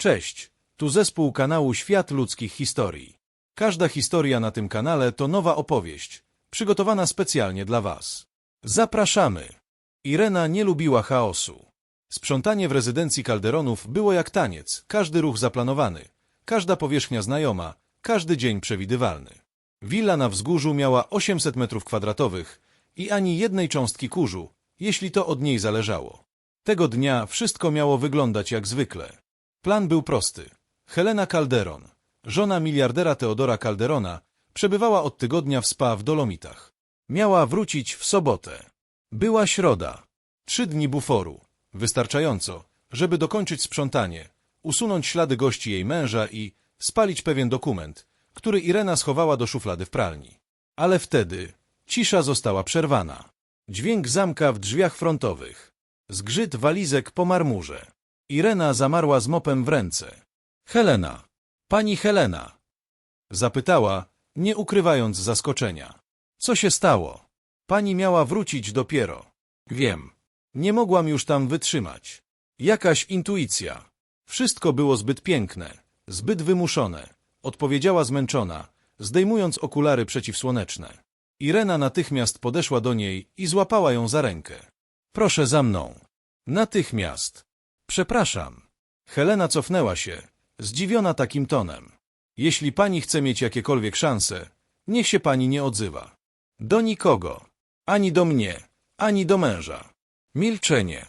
Cześć, tu zespół kanału Świat Ludzkich Historii. Każda historia na tym kanale to nowa opowieść, przygotowana specjalnie dla Was. Zapraszamy! Irena nie lubiła chaosu. Sprzątanie w rezydencji Calderonów było jak taniec, każdy ruch zaplanowany, każda powierzchnia znajoma, każdy dzień przewidywalny. Willa na wzgórzu miała 800 metrów kwadratowych i ani jednej cząstki kurzu, jeśli to od niej zależało. Tego dnia wszystko miało wyglądać jak zwykle. Plan był prosty. Helena Calderon, żona miliardera Teodora Calderona, przebywała od tygodnia w spa w Dolomitach. Miała wrócić w sobotę. Była środa. Trzy dni buforu. Wystarczająco, żeby dokończyć sprzątanie, usunąć ślady gości jej męża i spalić pewien dokument, który Irena schowała do szuflady w pralni. Ale wtedy cisza została przerwana. Dźwięk zamka w drzwiach frontowych. Zgrzyt walizek po marmurze. Irena zamarła z mopem w ręce. Helena, pani Helena, zapytała, nie ukrywając zaskoczenia. Co się stało? Pani miała wrócić dopiero. Wiem. Nie mogłam już tam wytrzymać. Jakaś intuicja. Wszystko było zbyt piękne, zbyt wymuszone. Odpowiedziała zmęczona, zdejmując okulary przeciwsłoneczne. Irena natychmiast podeszła do niej i złapała ją za rękę. Proszę za mną. Natychmiast. Przepraszam. Helena cofnęła się, zdziwiona takim tonem. Jeśli pani chce mieć jakiekolwiek szanse, niech się pani nie odzywa. Do nikogo. Ani do mnie, ani do męża. Milczenie.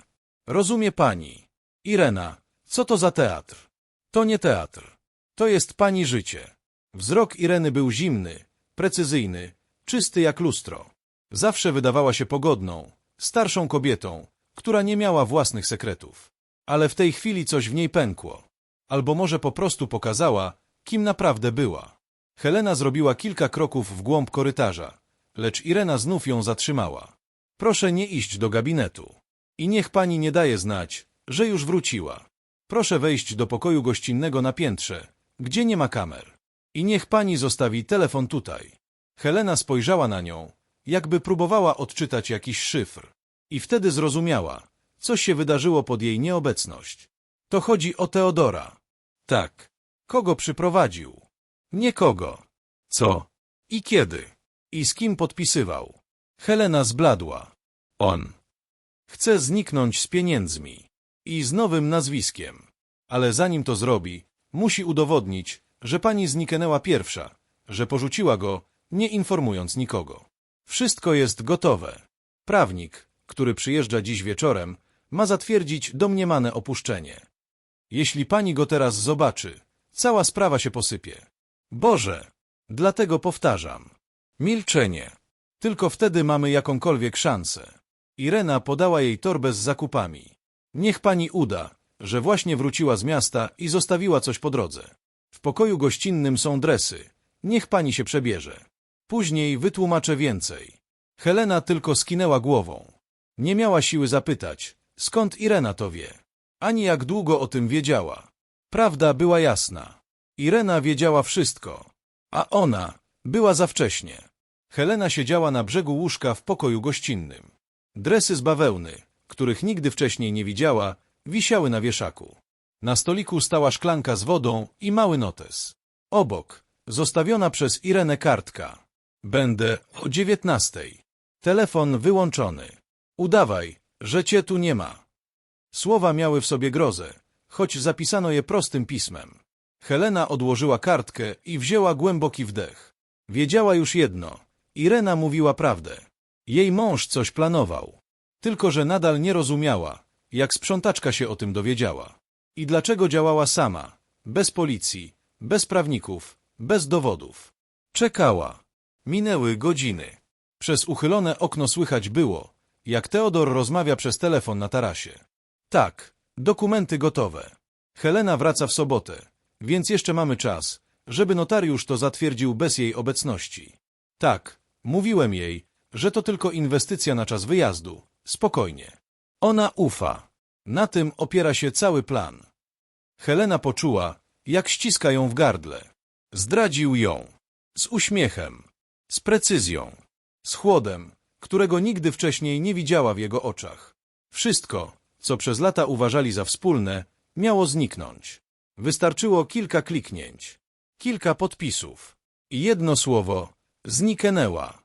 Rozumie pani. Irena, co to za teatr? To nie teatr. To jest pani życie. Wzrok Ireny był zimny, precyzyjny, czysty jak lustro. Zawsze wydawała się pogodną, starszą kobietą, która nie miała własnych sekretów. Ale w tej chwili coś w niej pękło. Albo może po prostu pokazała, kim naprawdę była. Helena zrobiła kilka kroków w głąb korytarza, lecz Irena znów ją zatrzymała. Proszę nie iść do gabinetu. I niech pani nie daje znać, że już wróciła. Proszę wejść do pokoju gościnnego na piętrze, gdzie nie ma kamer. I niech pani zostawi telefon tutaj. Helena spojrzała na nią, jakby próbowała odczytać jakiś szyfr. I wtedy zrozumiała, co się wydarzyło pod jej nieobecność. To chodzi o Teodora. Tak. Kogo przyprowadził? Nie kogo. Co? I kiedy? I z kim podpisywał? Helena zbladła. On. Chce zniknąć z pieniędzmi. I z nowym nazwiskiem. Ale zanim to zrobi, musi udowodnić, że pani zniknęła pierwsza, że porzuciła go, nie informując nikogo. Wszystko jest gotowe. Prawnik, który przyjeżdża dziś wieczorem, ma zatwierdzić domniemane opuszczenie. Jeśli pani go teraz zobaczy, cała sprawa się posypie. Boże! Dlatego powtarzam. Milczenie. Tylko wtedy mamy jakąkolwiek szansę. Irena podała jej torbę z zakupami. Niech pani uda, że właśnie wróciła z miasta i zostawiła coś po drodze. W pokoju gościnnym są dresy. Niech pani się przebierze. Później wytłumaczę więcej. Helena tylko skinęła głową. Nie miała siły zapytać, skąd Irena to wie, ani jak długo o tym wiedziała. Prawda była jasna. Irena wiedziała wszystko, a ona była za wcześnie. Helena siedziała na brzegu łóżka w pokoju gościnnym. Dresy z bawełny, których nigdy wcześniej nie widziała, wisiały na wieszaku. Na stoliku stała szklanka z wodą i mały notes. Obok, zostawiona przez Irenę kartka. Będę o dziewiętnastej. Telefon wyłączony. Udawaj, że cię tu nie ma. Słowa miały w sobie grozę, choć zapisano je prostym pismem. Helena odłożyła kartkę i wzięła głęboki wdech. Wiedziała już jedno. Irena mówiła prawdę. Jej mąż coś planował. Tylko, że nadal nie rozumiała, jak sprzątaczka się o tym dowiedziała. I dlaczego działała sama, bez policji, bez prawników, bez dowodów. Czekała. Minęły godziny. Przez uchylone okno słychać było, jak Teodor rozmawia przez telefon na tarasie. Tak, dokumenty gotowe. Helena wraca w sobotę, więc jeszcze mamy czas, żeby notariusz to zatwierdził bez jej obecności. Tak, mówiłem jej, że to tylko inwestycja na czas wyjazdu. Spokojnie. Ona ufa. Na tym opiera się cały plan. Helena poczuła, jak ściska ją w gardle. Zdradził ją. Z uśmiechem. Z precyzją. Z chłodem, którego nigdy wcześniej nie widziała w jego oczach. Wszystko, co przez lata uważali za wspólne, miało zniknąć. Wystarczyło kilka kliknięć, kilka podpisów i jedno słowo zniknęła.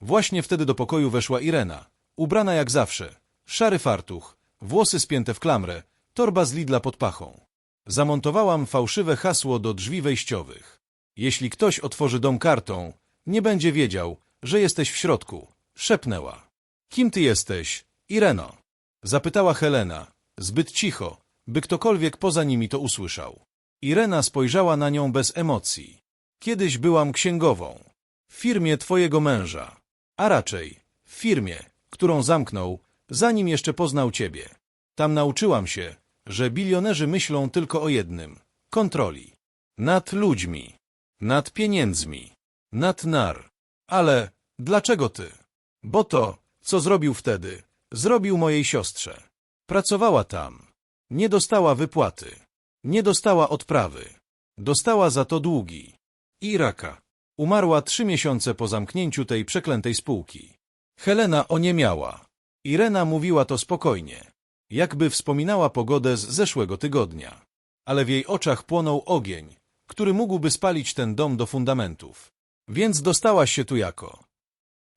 Właśnie wtedy do pokoju weszła Irena, ubrana jak zawsze, szary fartuch, włosy spięte w klamrę, torba z Lidla pod pachą. Zamontowałam fałszywe hasło do drzwi wejściowych. Jeśli ktoś otworzy dom kartą, nie będzie wiedział, że jesteś w środku. Szepnęła. Kim ty jesteś, Ireno? Zapytała Helena, zbyt cicho, by ktokolwiek poza nimi to usłyszał. Irena spojrzała na nią bez emocji. Kiedyś byłam księgową. W firmie twojego męża. A raczej, w firmie, którą zamknął, zanim jeszcze poznał ciebie. Tam nauczyłam się, że bilionerzy myślą tylko o jednym – kontroli. Nad ludźmi, nad pieniędzmi, nad nar. Ale dlaczego ty? Bo to, co zrobił wtedy, zrobił mojej siostrze. Pracowała tam. Nie dostała wypłaty. Nie dostała odprawy. Dostała za to długi. I raka. Umarła trzy miesiące po zamknięciu tej przeklętej spółki. Helena oniemiała. Irena mówiła to spokojnie, jakby wspominała pogodę z zeszłego tygodnia. Ale w jej oczach płonął ogień, który mógłby spalić ten dom do fundamentów. Więc dostałaś się tu jako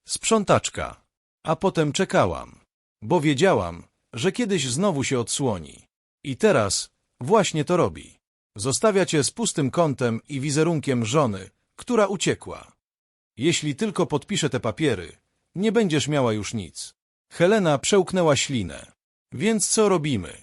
sprzątaczka. A potem czekałam, bo wiedziałam, że kiedyś znowu się odsłoni. I teraz właśnie to robi. Zostawia cię z pustym kątem i wizerunkiem żony, która uciekła. Jeśli tylko podpiszę te papiery, nie będziesz miała już nic. Helena przełknęła ślinę. Więc co robimy?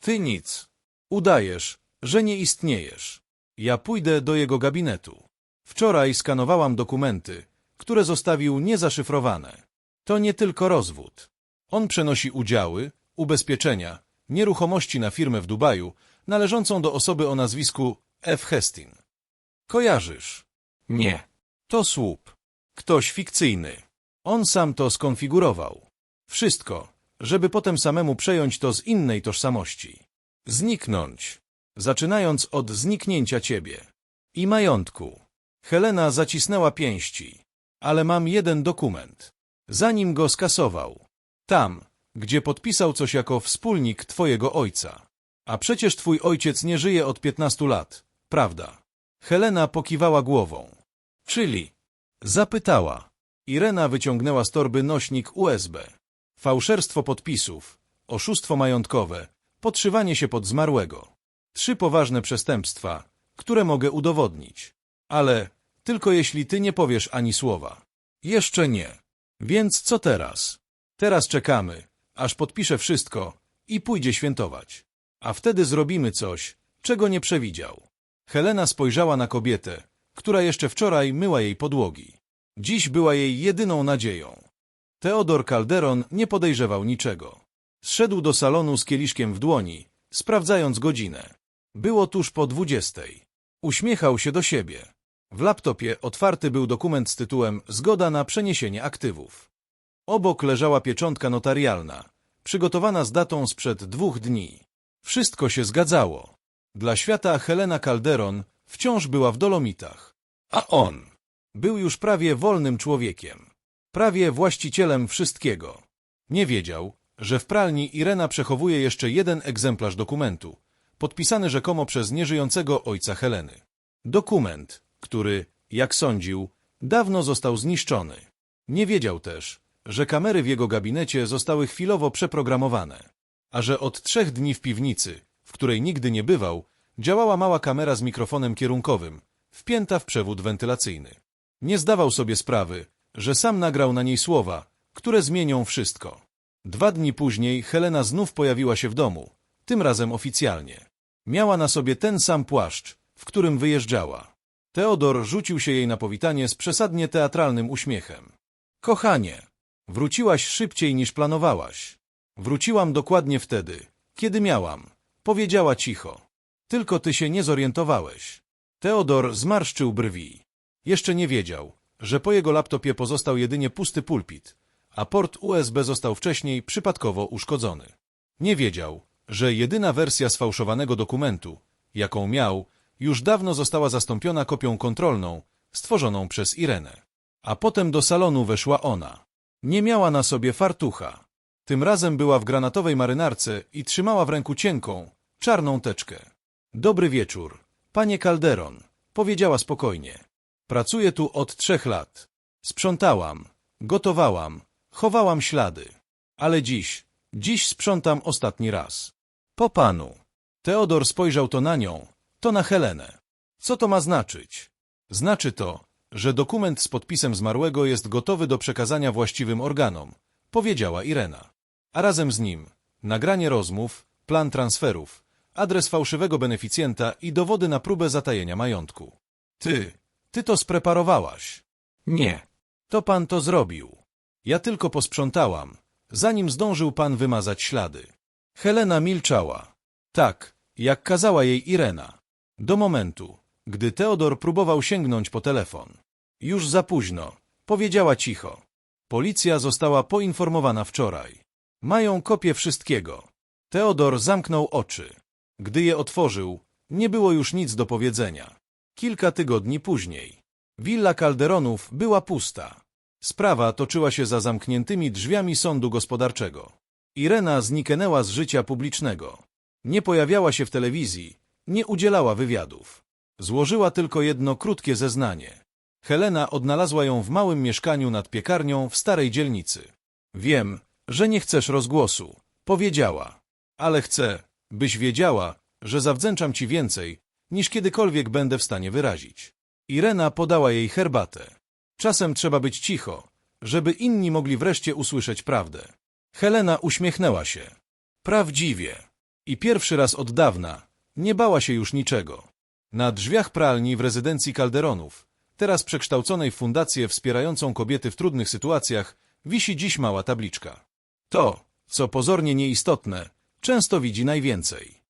Ty nic. Udajesz, że nie istniejesz. Ja pójdę do jego gabinetu. Wczoraj skanowałam dokumenty, które zostawił niezaszyfrowane. To nie tylko rozwód. On przenosi udziały, ubezpieczenia, nieruchomości na firmę w Dubaju, należącą do osoby o nazwisku F. Hestin. Kojarzysz? Nie. To słup. Ktoś fikcyjny. On sam to skonfigurował. Wszystko, żeby potem samemu przejąć to z innej tożsamości. Zniknąć. Zaczynając od zniknięcia ciebie. I majątku. Helena zacisnęła pięści. Ale mam jeden dokument. Zanim go skasował. Tam, gdzie podpisał coś jako wspólnik twojego ojca. A przecież twój ojciec nie żyje od piętnastu lat, prawda? Helena pokiwała głową. Czyli? Zapytała. Irena wyciągnęła z torby nośnik USB. Fałszerstwo podpisów, oszustwo majątkowe, podszywanie się pod zmarłego. Trzy poważne przestępstwa, które mogę udowodnić. Ale tylko jeśli ty nie powiesz ani słowa. Jeszcze nie. Więc co teraz? Teraz czekamy, aż podpisze wszystko i pójdzie świętować. A wtedy zrobimy coś, czego nie przewidział. Helena spojrzała na kobietę, która jeszcze wczoraj myła jej podłogi. Dziś była jej jedyną nadzieją. Teodor Calderon nie podejrzewał niczego. Zszedł do salonu z kieliszkiem w dłoni, sprawdzając godzinę. Było tuż po dwudziestej. Uśmiechał się do siebie. W laptopie otwarty był dokument z tytułem Zgoda na przeniesienie aktywów. Obok leżała pieczątka notarialna, przygotowana z datą sprzed dwóch dni. Wszystko się zgadzało. Dla świata Helena Calderon wciąż była w Dolomitach. A on był już prawie wolnym człowiekiem. Prawie właścicielem wszystkiego. Nie wiedział, że w pralni Irena przechowuje jeszcze jeden egzemplarz dokumentu, podpisany rzekomo przez nieżyjącego ojca Heleny. Dokument, który, jak sądził, dawno został zniszczony. Nie wiedział też, że kamery w jego gabinecie zostały chwilowo przeprogramowane, a że od trzech dni w piwnicy, w której nigdy nie bywał, działała mała kamera z mikrofonem kierunkowym, wpięta w przewód wentylacyjny. Nie zdawał sobie sprawy, że sam nagrał na niej słowa, które zmienią wszystko. Dwa dni później Helena znów pojawiła się w domu, tym razem oficjalnie. Miała na sobie ten sam płaszcz, w którym wyjeżdżała. Teodor rzucił się jej na powitanie z przesadnie teatralnym uśmiechem. Kochanie, wróciłaś szybciej niż planowałaś. Wróciłam dokładnie wtedy, kiedy miałam, powiedziała cicho. Tylko ty się nie zorientowałeś. Teodor zmarszczył brwi. Jeszcze nie wiedział, że po jego laptopie pozostał jedynie pusty pulpit, a port USB został wcześniej przypadkowo uszkodzony. Nie wiedział, że jedyna wersja sfałszowanego dokumentu, jaką miał, już dawno została zastąpiona kopią kontrolną, stworzoną przez Irenę. A potem do salonu weszła ona. Nie miała na sobie fartucha. Tym razem była w granatowej marynarce i trzymała w ręku cienką, czarną teczkę. Dobry wieczór, panie Calderon, powiedziała spokojnie. Pracuję tu od trzech lat. Sprzątałam, gotowałam, chowałam ślady. Ale dziś, dziś sprzątam ostatni raz. Po panu. Teodor spojrzał to na nią, to na Helenę. Co to ma znaczyć? Znaczy to, że dokument z podpisem zmarłego jest gotowy do przekazania właściwym organom, powiedziała Irena. A razem z nim nagranie rozmów, plan transferów, adres fałszywego beneficjenta i dowody na próbę zatajenia majątku. Ty, ty to spreparowałaś. Nie. To pan to zrobił. Ja tylko posprzątałam, zanim zdążył pan wymazać ślady. Helena milczała. Tak, jak kazała jej Irena. Do momentu, gdy Teodor próbował sięgnąć po telefon. Już za późno, powiedziała cicho. Policja została poinformowana wczoraj. Mają kopię wszystkiego. Teodor zamknął oczy. Gdy je otworzył, nie było już nic do powiedzenia. Kilka tygodni później. Willa Calderonów była pusta. Sprawa toczyła się za zamkniętymi drzwiami sądu gospodarczego. Irena zniknęła z życia publicznego. Nie pojawiała się w telewizji, nie udzielała wywiadów. Złożyła tylko jedno krótkie zeznanie. Helena odnalazła ją w małym mieszkaniu nad piekarnią w starej dzielnicy. Wiem, że nie chcesz rozgłosu, powiedziała, ale chcę, byś wiedziała, że zawdzięczam ci więcej, niż kiedykolwiek będę w stanie wyrazić. Irena podała jej herbatę. Czasem trzeba być cicho, żeby inni mogli wreszcie usłyszeć prawdę. Helena uśmiechnęła się. Prawdziwie. I pierwszy raz od dawna nie bała się już niczego. Na drzwiach pralni w rezydencji Calderonów, teraz przekształconej w fundację wspierającą kobiety w trudnych sytuacjach, wisi dziś mała tabliczka. To, co pozornie nieistotne, często widzi najwięcej.